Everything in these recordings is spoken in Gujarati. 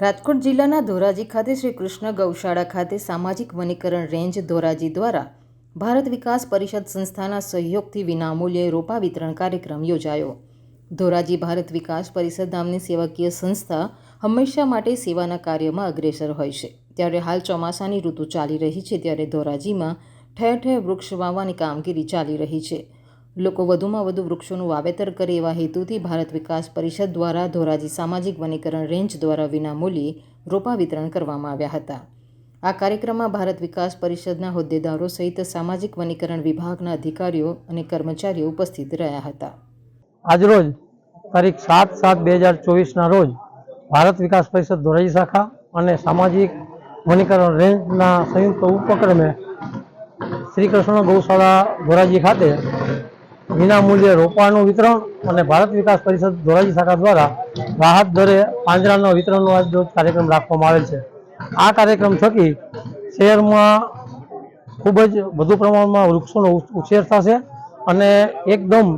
રાજકોટ જિલ્લાના ધોરાજી ખાતે શ્રી કૃષ્ણ ગૌશાળા ખાતે સામાજિક વનીકરણ રેન્જ ધોરાજી દ્વારા ભારત વિકાસ પરિષદ સંસ્થાના સહયોગથી વિનામૂલ્યે રોપા વિતરણ કાર્યક્રમ યોજાયો. ધોરાજી ભારત વિકાસ પરિષદ નામની સેવાકીય સંસ્થા હંમેશા માટે સેવાના કાર્યમાં અગ્રેસર હોય છે. ત્યારે હાલ ચોમાસાની ઋતુ ચાલી રહી છે, ત્યારે ધોરાજીમાં ઠેર ઠેર વૃક્ષ વાવવાની કામગીરી ચાલી રહી છે. લોકો વધુમાં વધુ વૃક્ષોનું વાવેતર કરે એવા હેતુથી ભારત વિકાસ પરિષદ દ્વારા ધોરાજી સામાજિક વનીકરણ રેન્જ દ્વારા વિનામૂલ્યે રોપા વિતરણ કરવામાં આવ્યા હતા. આ કાર્યક્રમમાં ભારત વિકાસ પરિષદના હોદ્દેદારો સહિત સામાજિક વનીકરણ વિભાગના અધિકારીઓ અને કર્મચારીઓ ઉપસ્થિત રહ્યા હતા. આજરોજ તારીખ સાત સાત બે હજાર ચોવીસના રોજ ભારત વિકાસ પરિષદ ધોરાજી શાખા અને સામાજિક વનીકરણ રેન્જના સંયુક્ત ઉપક્રમે શ્રી કૃષ્ણ ગૌશાળા ધોરાજી ખાતે વિનામૂલ્યે રોપાનું વિતરણ અને ભારત વિકાસ પરિષદ ધોરાજી શાખા દ્વારા રાહત દરે પાંજરાના વિતરણનો આજ કાર્યક્રમ રાખવામાં આવેલ છે. આ કાર્યક્રમ થકી શહેરમાં ખૂબ જ વધુ પ્રમાણમાં વૃક્ષોનો ઉછેર થશે અને એકદમ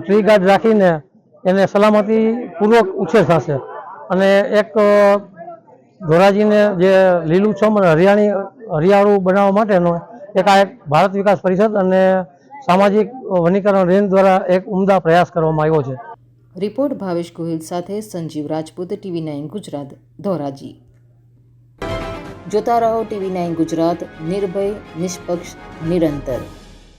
ટ્રી ગાર્ડ રાખીને એને સલામતીપૂર્વક ઉછેર થશે. અને એક ધોરાજીને જે લીલુંછમ અને હરિયાળી હરિયાળું બનાવવા માટેનો એક આ એક ભારત વિકાસ પરિષદ અને સામાજિક વનીકરણ રેન્જ દ્વારા એક ઉમદા પ્રયાસ કરવામાં આવ્યો છે. રિપોર્ટ ભાવેશ ગોહિલ સાથે સંજીવ રાજપૂત, ટીવી નાઇન ગુજરાત, ધોરાજી. જોતા રહો ટીવી નાઇન ગુજરાત, નિર્ભય, નિષ્પક્ષ, નિરંતર.